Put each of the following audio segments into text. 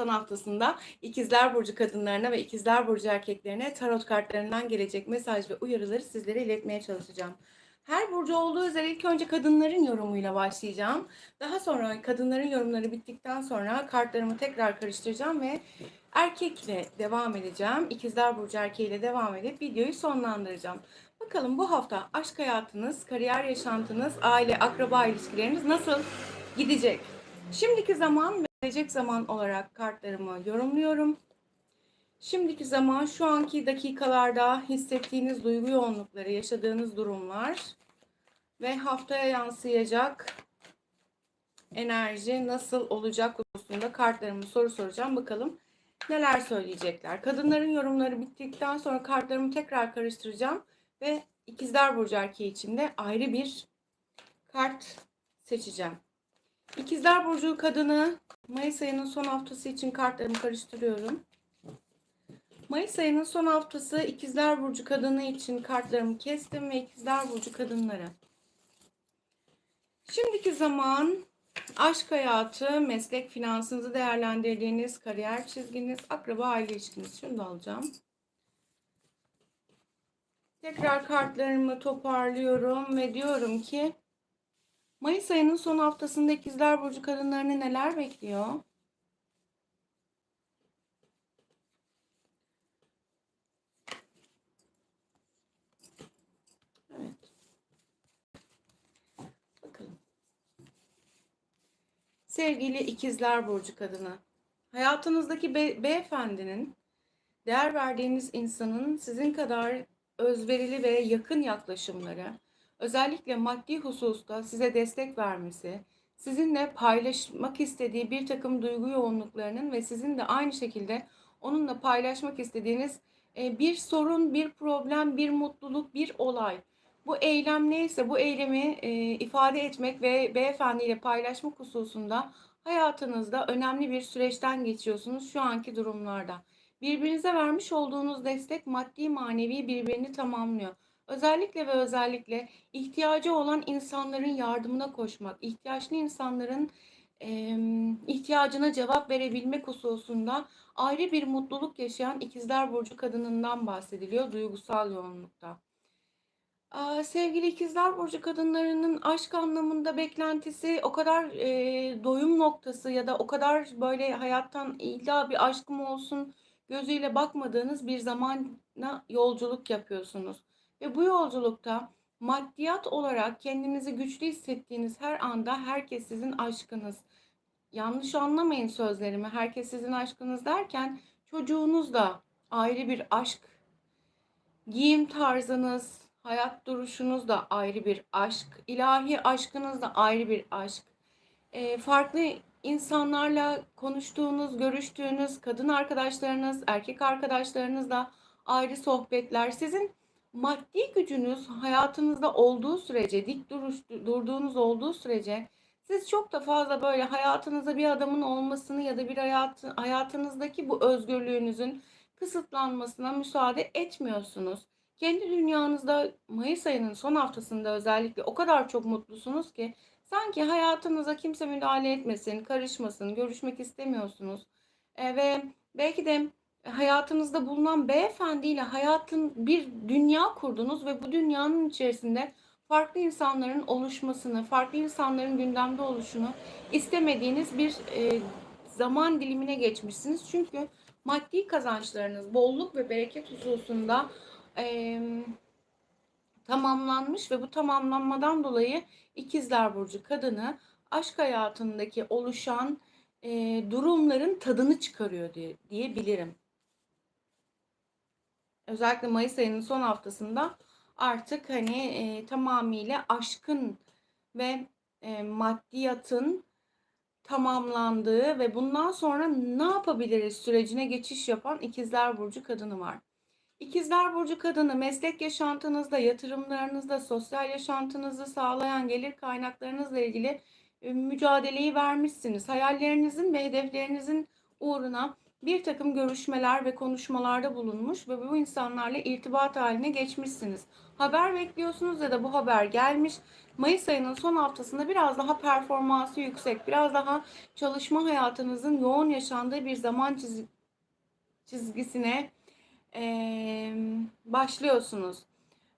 son haftasında İkizler Burcu kadınlarına ve İkizler Burcu erkeklerine tarot kartlarından gelecek mesaj ve uyarıları sizlere iletmeye çalışacağım. Her burcu olduğu üzere ilk önce kadınların yorumuyla başlayacağım. Daha sonra kadınların yorumları bittikten sonra kartlarımı tekrar karıştıracağım ve erkekle devam edeceğim. İkizler Burcu erkeğiyle devam edip videoyu sonlandıracağım. Bakalım bu hafta aşk hayatınız, kariyer yaşantınız, aile, akraba ilişkileriniz nasıl gidecek? Şimdiki zaman gelecek zaman olarak kartlarımı yorumluyorum. Şimdiki zaman şu anki dakikalarda hissettiğiniz duygu yoğunlukları, yaşadığınız durumlar ve haftaya yansıyacak enerji nasıl olacak konusunda kartlarımı soru soracağım. Bakalım neler söyleyecekler. Kadınların yorumları bittikten sonra kartlarımı tekrar karıştıracağım ve İkizler Burcu erkeği için de ayrı bir kart seçeceğim. İkizler Burcu kadını Mayıs ayının son haftası için kartlarımı karıştırıyorum. Mayıs ayının son haftası İkizler Burcu kadını için kartlarımı kestim ve İkizler Burcu kadınları. Şimdiki zaman aşk hayatı, meslek finansınızı değerlendirdiğiniz kariyer çizginiz, akraba aile ilişkiniz. Şunu da alacağım. Tekrar kartlarımı toparlıyorum ve diyorum ki Mayıs ayının son haftasında İkizler Burcu kadınlarını neler bekliyor? Bakalım. Sevgili İkizler Burcu kadını, hayatınızdaki be beyefendinin, değer verdiğiniz insanın sizin kadar özverili ve yakın yaklaşımları, özellikle maddi hususta size destek vermesi, sizinle paylaşmak istediği bir takım duygu yoğunluklarının ve sizin de aynı şekilde onunla paylaşmak istediğiniz e, bir sorun, bir problem, bir mutluluk, bir olay. Bu eylem neyse bu eylemi e, ifade etmek ve beyefendiyle paylaşmak hususunda hayatınızda önemli bir süreçten geçiyorsunuz şu anki durumlarda. Birbirinize vermiş olduğunuz destek maddi manevi birbirini tamamlıyor. Özellikle ve özellikle ihtiyacı olan insanların yardımına koşmak, ihtiyaçlı insanların e, ihtiyacına cevap verebilmek hususunda ayrı bir mutluluk yaşayan ikizler burcu kadınından bahsediliyor duygusal yoğunlukta. Aa, sevgili ikizler burcu kadınlarının aşk anlamında beklentisi o kadar e, doyum noktası ya da o kadar böyle hayattan illa bir aşkım olsun gözüyle bakmadığınız bir zamana yolculuk yapıyorsunuz. Ve bu yolculukta maddiyat olarak kendinizi güçlü hissettiğiniz her anda herkes sizin aşkınız. Yanlış anlamayın sözlerimi. Herkes sizin aşkınız derken çocuğunuz da ayrı bir aşk. Giyim tarzınız, hayat duruşunuz da ayrı bir aşk. ilahi aşkınız da ayrı bir aşk. E, farklı insanlarla konuştuğunuz, görüştüğünüz kadın arkadaşlarınız, erkek arkadaşlarınızla ayrı sohbetler. Sizin maddi gücünüz hayatınızda olduğu sürece, dik duruş, durduğunuz olduğu sürece siz çok da fazla böyle hayatınızda bir adamın olmasını ya da bir hayat, hayatınızdaki bu özgürlüğünüzün kısıtlanmasına müsaade etmiyorsunuz. Kendi dünyanızda Mayıs ayının son haftasında özellikle o kadar çok mutlusunuz ki sanki hayatınıza kimse müdahale etmesin, karışmasın, görüşmek istemiyorsunuz. E, ve belki de hayatınızda bulunan beyefendiyle hayatın bir dünya kurdunuz ve bu dünyanın içerisinde farklı insanların oluşmasını, farklı insanların gündemde oluşunu istemediğiniz bir e, zaman dilimine geçmişsiniz. Çünkü maddi kazançlarınız, bolluk ve bereket hususunda e, tamamlanmış ve bu tamamlanmadan dolayı ikizler burcu kadını aşk hayatındaki oluşan e, durumların tadını çıkarıyor diye, diyebilirim. Özellikle Mayıs ayının son haftasında artık hani e, tamamıyla aşkın ve e, maddiyatın tamamlandığı ve bundan sonra ne yapabiliriz sürecine geçiş yapan ikizler burcu kadını var. İkizler Burcu kadını meslek yaşantınızda, yatırımlarınızda, sosyal yaşantınızı sağlayan gelir kaynaklarınızla ilgili e, mücadeleyi vermişsiniz. Hayallerinizin ve hedeflerinizin uğruna bir takım görüşmeler ve konuşmalarda bulunmuş ve bu insanlarla irtibat haline geçmişsiniz. Haber bekliyorsunuz ya da bu haber gelmiş. Mayıs ayının son haftasında biraz daha performansı yüksek, biraz daha çalışma hayatınızın yoğun yaşandığı bir zaman çiz- çizgisine eee, başlıyorsunuz.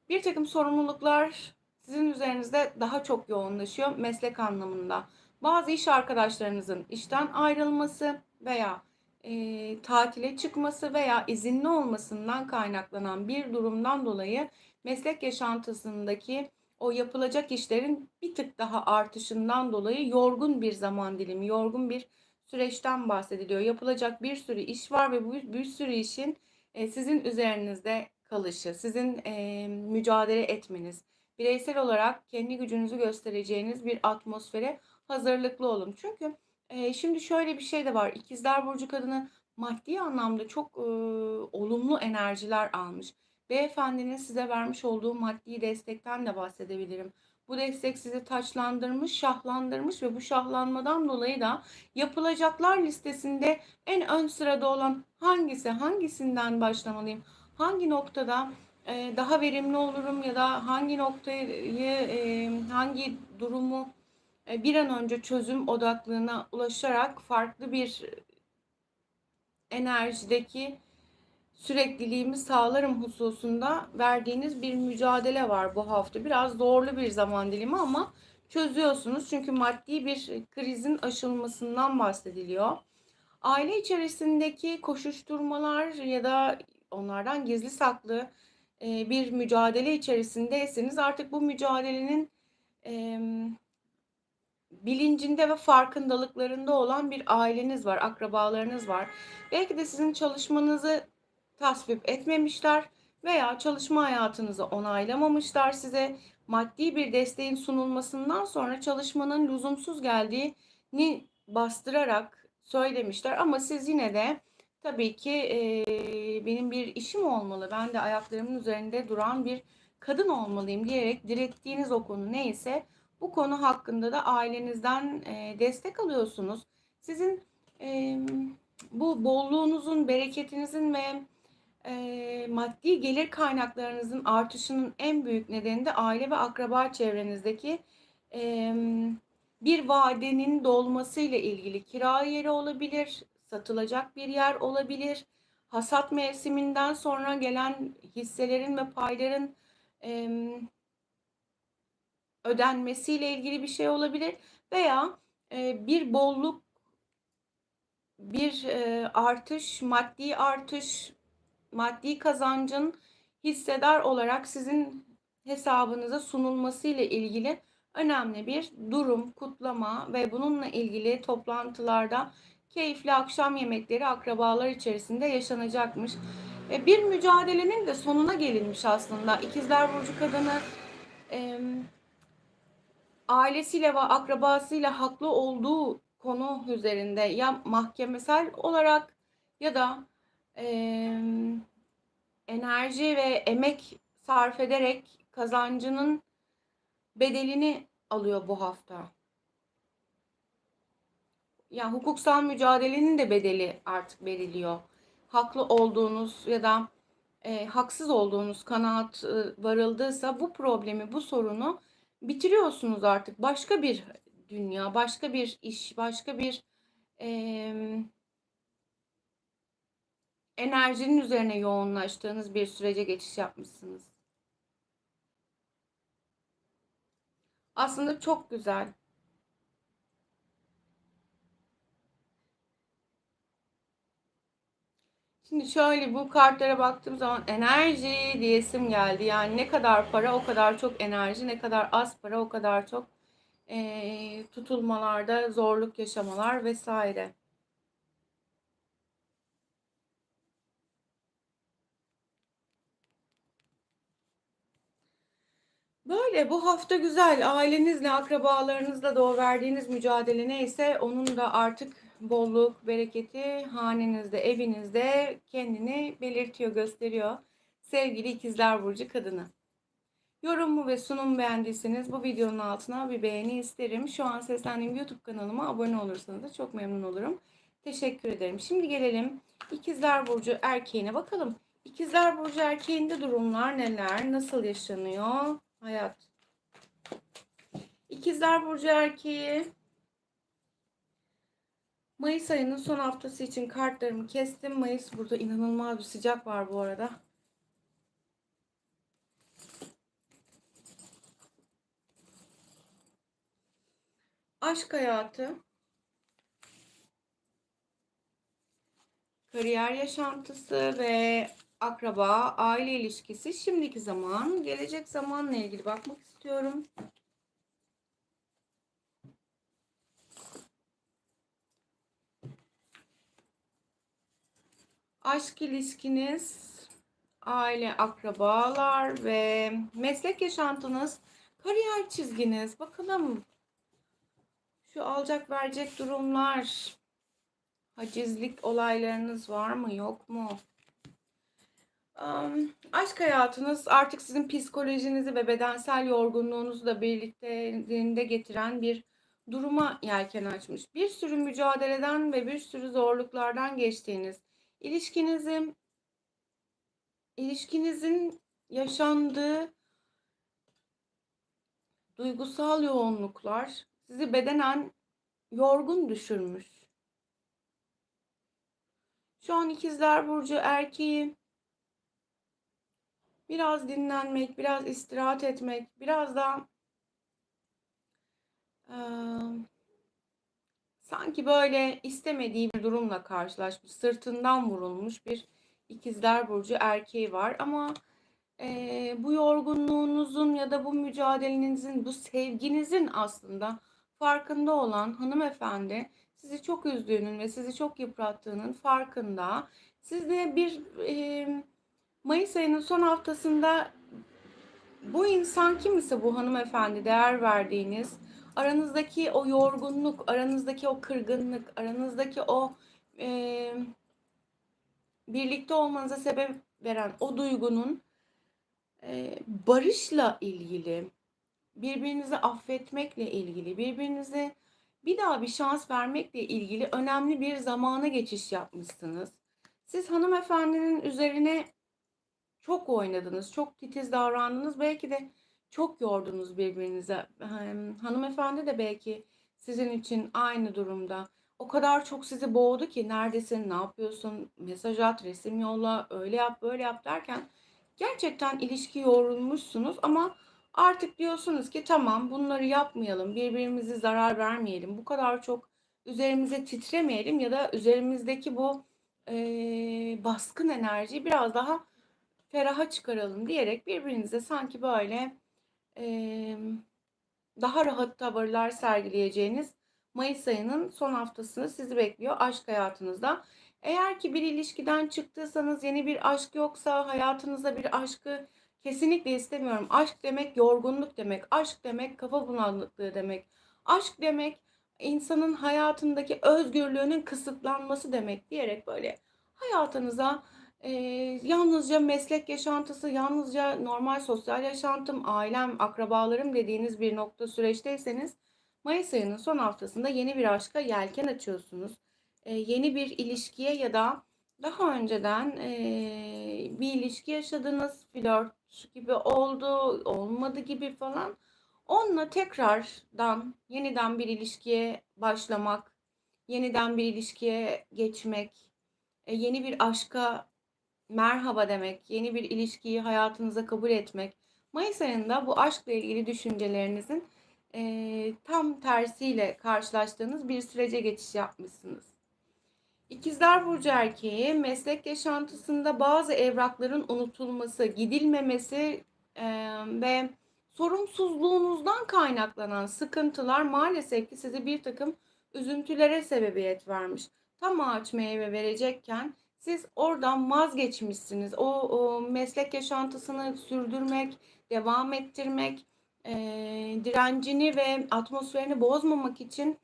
Bir takım sorumluluklar sizin üzerinizde daha çok yoğunlaşıyor meslek anlamında. Bazı iş arkadaşlarınızın işten ayrılması veya e, tatile çıkması veya izinli olmasından kaynaklanan bir durumdan dolayı meslek yaşantısındaki o yapılacak işlerin bir tık daha artışından dolayı yorgun bir zaman dilimi, yorgun bir süreçten bahsediliyor. Yapılacak bir sürü iş var ve bu bir sürü işin e, sizin üzerinizde kalışı, sizin e, mücadele etmeniz, bireysel olarak kendi gücünüzü göstereceğiniz bir atmosfere hazırlıklı olun. Çünkü şimdi şöyle bir şey de var. İkizler Burcu kadını maddi anlamda çok e, olumlu enerjiler almış. Beyefendinin size vermiş olduğu maddi destekten de bahsedebilirim. Bu destek sizi taçlandırmış, şahlandırmış ve bu şahlanmadan dolayı da yapılacaklar listesinde en ön sırada olan hangisi, hangisinden başlamalıyım, hangi noktada e, daha verimli olurum ya da hangi noktayı, e, hangi durumu bir an önce çözüm odaklığına ulaşarak farklı bir enerjideki sürekliliğimi sağlarım hususunda verdiğiniz bir mücadele var bu hafta. Biraz zorlu bir zaman dilimi ama çözüyorsunuz. Çünkü maddi bir krizin aşılmasından bahsediliyor. Aile içerisindeki koşuşturmalar ya da onlardan gizli saklı e, bir mücadele içerisindeyseniz artık bu mücadelenin e, bilincinde ve farkındalıklarında olan bir aileniz var, akrabalarınız var. Belki de sizin çalışmanızı tasvip etmemişler veya çalışma hayatınızı onaylamamışlar size. Maddi bir desteğin sunulmasından sonra çalışmanın lüzumsuz geldiğini bastırarak söylemişler ama siz yine de tabii ki e, benim bir işim olmalı, ben de ayaklarımın üzerinde duran bir kadın olmalıyım diyerek direttiğiniz o konu neyse bu konu hakkında da ailenizden e, destek alıyorsunuz. Sizin e, bu bolluğunuzun, bereketinizin ve e, maddi gelir kaynaklarınızın artışının en büyük nedeni de aile ve akraba çevrenizdeki e, bir vadenin dolması ile ilgili kira yeri olabilir, satılacak bir yer olabilir, hasat mevsiminden sonra gelen hisselerin ve payların e, ödenmesiyle ilgili bir şey olabilir veya e, bir bolluk, bir e, artış, maddi artış, maddi kazancın hissedar olarak sizin hesabınıza sunulması ile ilgili önemli bir durum, kutlama ve bununla ilgili toplantılarda keyifli akşam yemekleri akrabalar içerisinde yaşanacakmış. Ve bir mücadelenin de sonuna gelinmiş aslında. İkizler Burcu kadını e, ailesiyle ve akrabasıyla haklı olduğu konu üzerinde ya mahkemesel olarak ya da e, enerji ve emek sarf ederek kazancının bedelini alıyor bu hafta. Ya hukuksal mücadelenin de bedeli artık veriliyor. Haklı olduğunuz ya da e, haksız olduğunuz kanaat e, varıldıysa bu problemi, bu sorunu bitiriyorsunuz artık. Başka bir dünya, başka bir iş, başka bir e, enerjinin üzerine yoğunlaştığınız bir sürece geçiş yapmışsınız. Aslında çok güzel. Şimdi şöyle bu kartlara baktığım zaman enerji diyesim geldi. Yani ne kadar para o kadar çok enerji, ne kadar az para o kadar çok e, tutulmalarda zorluk yaşamalar vesaire. Böyle bu hafta güzel. Ailenizle, akrabalarınızla o verdiğiniz mücadele neyse onun da artık bolluk, bereketi hanenizde, evinizde kendini belirtiyor, gösteriyor. Sevgili ikizler burcu kadını. Yorumu ve sunum beğendiyseniz bu videonun altına bir beğeni isterim. Şu an seslendiğim YouTube kanalıma abone olursanız da çok memnun olurum. Teşekkür ederim. Şimdi gelelim ikizler burcu erkeğine bakalım. İkizler burcu erkeğinde durumlar neler? Nasıl yaşanıyor? Hayat. İkizler Burcu erkeği. Mayıs ayının son haftası için kartlarımı kestim. Mayıs burada inanılmaz bir sıcak var bu arada. Aşk hayatı. Kariyer yaşantısı ve akraba, aile ilişkisi, şimdiki zaman, gelecek zamanla ilgili bakmak istiyorum. Aşk ilişkiniz, aile, akrabalar ve meslek yaşantınız, kariyer çizginiz. Bakalım şu alacak verecek durumlar, hacizlik olaylarınız var mı yok mu? Um, aşk hayatınız artık sizin psikolojinizi ve bedensel yorgunluğunuzu da birlikte getiren bir duruma yelken açmış. Bir sürü mücadeleden ve bir sürü zorluklardan geçtiğiniz ilişkinizi ilişkinizin yaşandığı duygusal yoğunluklar sizi bedenen yorgun düşürmüş. Şu an ikizler burcu erkeği biraz dinlenmek, biraz istirahat etmek, biraz da sanki böyle istemediği bir durumla karşılaşmış, sırtından vurulmuş bir ikizler burcu erkeği var ama e, bu yorgunluğunuzun ya da bu mücadelenizin, bu sevginizin aslında farkında olan hanımefendi sizi çok üzdüğünün ve sizi çok yıprattığının farkında. Siz de bir e, Mayıs ayının son haftasında bu insan kim ise bu hanımefendi değer verdiğiniz aranızdaki o yorgunluk, aranızdaki o kırgınlık, aranızdaki o e, birlikte olmanıza sebep veren o duygunun e, barışla ilgili, birbirinizi affetmekle ilgili, birbirinize bir daha bir şans vermekle ilgili önemli bir zamana geçiş yapmışsınız. Siz hanımefendinin üzerine çok oynadınız, çok titiz davrandınız. Belki de çok yordunuz birbirinize. Hanımefendi de belki sizin için aynı durumda. O kadar çok sizi boğdu ki neredesin, ne yapıyorsun, mesaj at, resim yolla, öyle yap, böyle yap derken gerçekten ilişki yorulmuşsunuz ama artık diyorsunuz ki tamam bunları yapmayalım, birbirimize zarar vermeyelim, bu kadar çok üzerimize titremeyelim ya da üzerimizdeki bu e, baskın enerjiyi biraz daha feraha çıkaralım diyerek birbirinize sanki böyle daha rahat tavırlar sergileyeceğiniz Mayıs ayının son haftasını sizi bekliyor aşk hayatınızda. Eğer ki bir ilişkiden çıktıysanız yeni bir aşk yoksa hayatınızda bir aşkı kesinlikle istemiyorum. Aşk demek yorgunluk demek. Aşk demek kafa bulanıklığı demek. Aşk demek insanın hayatındaki özgürlüğünün kısıtlanması demek diyerek böyle hayatınıza e, yalnızca meslek yaşantısı, yalnızca normal sosyal yaşantım, ailem, akrabalarım dediğiniz bir nokta süreçteyseniz Mayıs ayının son haftasında yeni bir aşka yelken açıyorsunuz. E, yeni bir ilişkiye ya da daha önceden e, bir ilişki yaşadınız, flört gibi oldu, olmadı gibi falan. Onunla tekrardan yeniden bir ilişkiye başlamak, yeniden bir ilişkiye geçmek, e, yeni bir aşka merhaba demek, yeni bir ilişkiyi hayatınıza kabul etmek. Mayıs ayında bu aşkla ilgili düşüncelerinizin e, tam tersiyle karşılaştığınız bir sürece geçiş yapmışsınız. İkizler Burcu erkeği meslek yaşantısında bazı evrakların unutulması, gidilmemesi e, ve sorumsuzluğunuzdan kaynaklanan sıkıntılar maalesef ki sizi bir takım üzüntülere sebebiyet vermiş. Tam ağaç meyve verecekken siz oradan vazgeçmişsiniz. O, o meslek yaşantısını sürdürmek, devam ettirmek, e, direncini ve atmosferini bozmamak için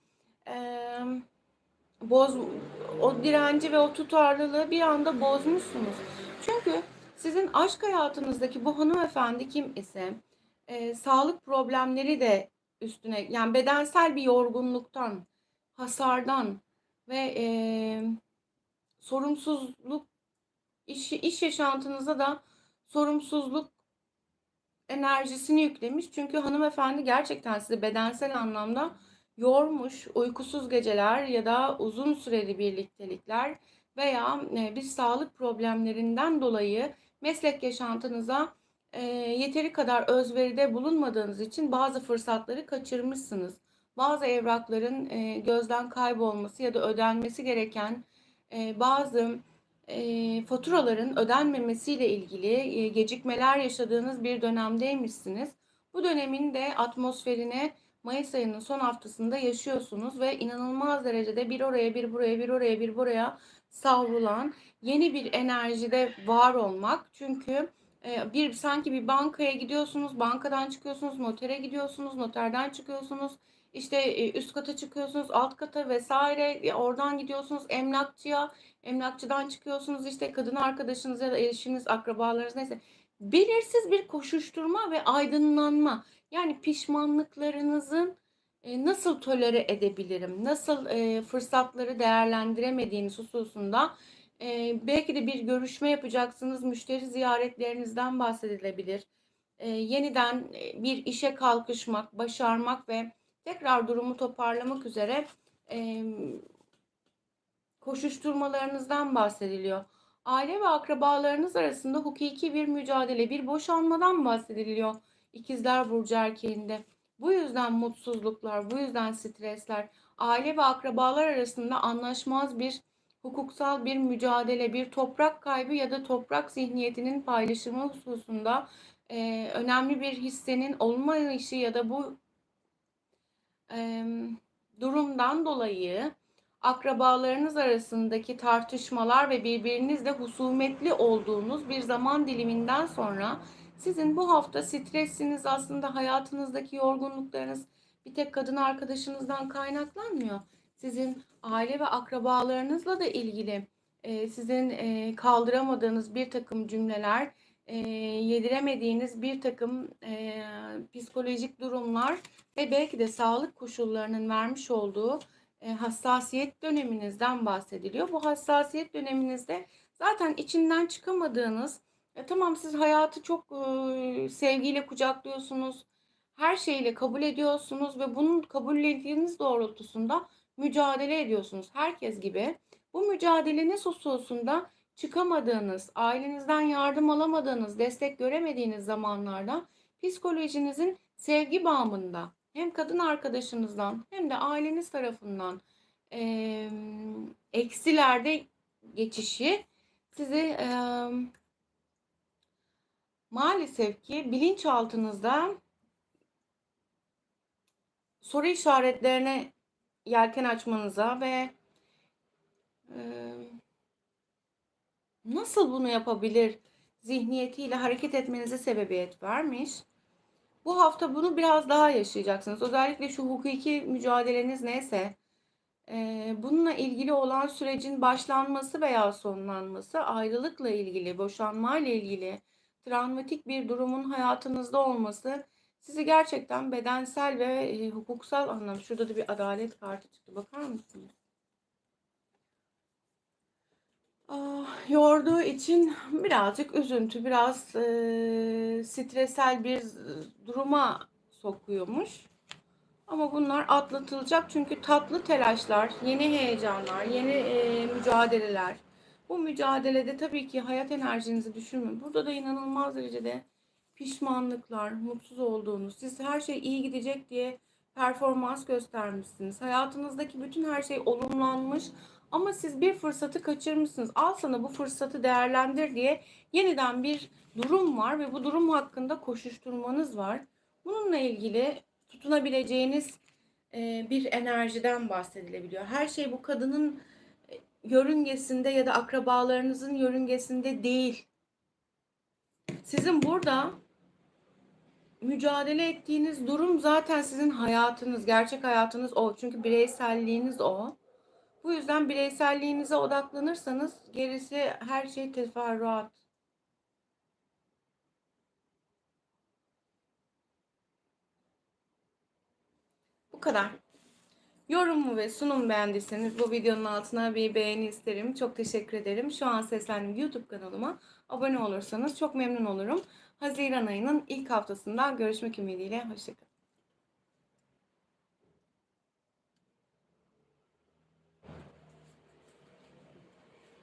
e, boz o direnci ve o tutarlılığı bir anda bozmuşsunuz. Çünkü sizin aşk hayatınızdaki bu hanımefendi kim ise e, sağlık problemleri de üstüne yani bedensel bir yorgunluktan, hasardan ve e, sorumsuzluk iş, iş yaşantınızda da sorumsuzluk enerjisini yüklemiş. Çünkü hanımefendi gerçekten sizi bedensel anlamda yormuş. Uykusuz geceler ya da uzun süreli birliktelikler veya e, bir sağlık problemlerinden dolayı meslek yaşantınıza e, yeteri kadar özveride bulunmadığınız için bazı fırsatları kaçırmışsınız. Bazı evrakların e, gözden kaybolması ya da ödenmesi gereken e, bazı e, faturaların ödenmemesiyle ilgili e, gecikmeler yaşadığınız bir dönemdeymişsiniz. Bu dönemin de atmosferine Mayıs ayının son haftasında yaşıyorsunuz ve inanılmaz derecede bir oraya bir buraya bir oraya bir buraya savrulan yeni bir enerjide var olmak. Çünkü e, bir sanki bir bankaya gidiyorsunuz, bankadan çıkıyorsunuz, notere gidiyorsunuz, noterden çıkıyorsunuz. İşte e, üst kata çıkıyorsunuz, alt kata vesaire. Oradan gidiyorsunuz emlakçıya, emlakçıdan çıkıyorsunuz işte kadın arkadaşınız ya da eşiniz, akrabalarınız neyse. Belirsiz bir koşuşturma ve aydınlanma. Yani pişmanlıklarınızın e, nasıl tolere edebilirim, nasıl e, fırsatları değerlendiremediğiniz hususunda e, belki de bir görüşme yapacaksınız, müşteri ziyaretlerinizden bahsedilebilir. E, yeniden bir işe kalkışmak, başarmak ve tekrar durumu toparlamak üzere e, koşuşturmalarınızdan bahsediliyor. Aile ve akrabalarınız arasında hukuki bir mücadele, bir boşanmadan bahsediliyor. İkizler Burcu erkeğinde. Bu yüzden mutsuzluklar, bu yüzden stresler, aile ve akrabalar arasında anlaşmaz bir hukuksal bir mücadele, bir toprak kaybı ya da toprak zihniyetinin paylaşımı hususunda e, önemli bir hissenin olmayışı ya da bu e, durumdan dolayı akrabalarınız arasındaki tartışmalar ve birbirinizle husumetli olduğunuz bir zaman diliminden sonra sizin bu hafta stresiniz aslında hayatınızdaki yorgunluklarınız bir tek kadın arkadaşınızdan kaynaklanmıyor. Sizin aile ve akrabalarınızla da ilgili e, sizin e, kaldıramadığınız bir takım cümleler, e, yediremediğiniz bir takım e, psikolojik durumlar ve belki de sağlık koşullarının vermiş olduğu e, hassasiyet döneminizden bahsediliyor. Bu hassasiyet döneminizde zaten içinden çıkamadığınız, e, tamam siz hayatı çok e, sevgiyle kucaklıyorsunuz, her şeyle kabul ediyorsunuz ve bunun kabullendiğiniz doğrultusunda mücadele ediyorsunuz herkes gibi. Bu mücadelenin hususunda çıkamadığınız, ailenizden yardım alamadığınız, destek göremediğiniz zamanlarda psikolojinizin sevgi bağımında hem kadın arkadaşınızdan hem de aileniz tarafından e, eksilerde geçişi sizi e, maalesef ki bilinçaltınızda soru işaretlerine yelken açmanıza ve e, nasıl bunu yapabilir zihniyetiyle hareket etmenize sebebiyet vermiş. Bu hafta bunu biraz daha yaşayacaksınız. Özellikle şu hukuki mücadeleniz neyse e, bununla ilgili olan sürecin başlanması veya sonlanması, ayrılıkla ilgili, boşanma ile ilgili travmatik bir durumun hayatınızda olması sizi gerçekten bedensel ve e, hukuksal anlamda şurada da bir adalet kartı çıktı. Bakar mısınız? Ah, yorduğu için birazcık üzüntü, biraz e, stresel bir duruma sokuyormuş. Ama bunlar atlatılacak çünkü tatlı telaşlar, yeni heyecanlar, yeni e, mücadeleler. Bu mücadelede tabii ki hayat enerjinizi düşürmeyin. Burada da inanılmaz derecede pişmanlıklar, mutsuz olduğunuz, siz her şey iyi gidecek diye performans göstermişsiniz. Hayatınızdaki bütün her şey olumlanmış ama siz bir fırsatı kaçırmışsınız. Al sana bu fırsatı değerlendir diye yeniden bir durum var ve bu durum hakkında koşuşturmanız var. Bununla ilgili tutunabileceğiniz e, bir enerjiden bahsedilebiliyor. Her şey bu kadının e, yörüngesinde ya da akrabalarınızın yörüngesinde değil. Sizin burada mücadele ettiğiniz durum zaten sizin hayatınız, gerçek hayatınız o. Çünkü bireyselliğiniz o. Bu yüzden bireyselliğinize odaklanırsanız gerisi her şey teferruat. Bu kadar. Yorumu ve sunum beğendiyseniz bu videonun altına bir beğeni isterim. Çok teşekkür ederim. Şu an seslendim YouTube kanalıma. Abone olursanız çok memnun olurum. Haziran ayının ilk haftasında görüşmek ümidiyle. Hoşçakalın.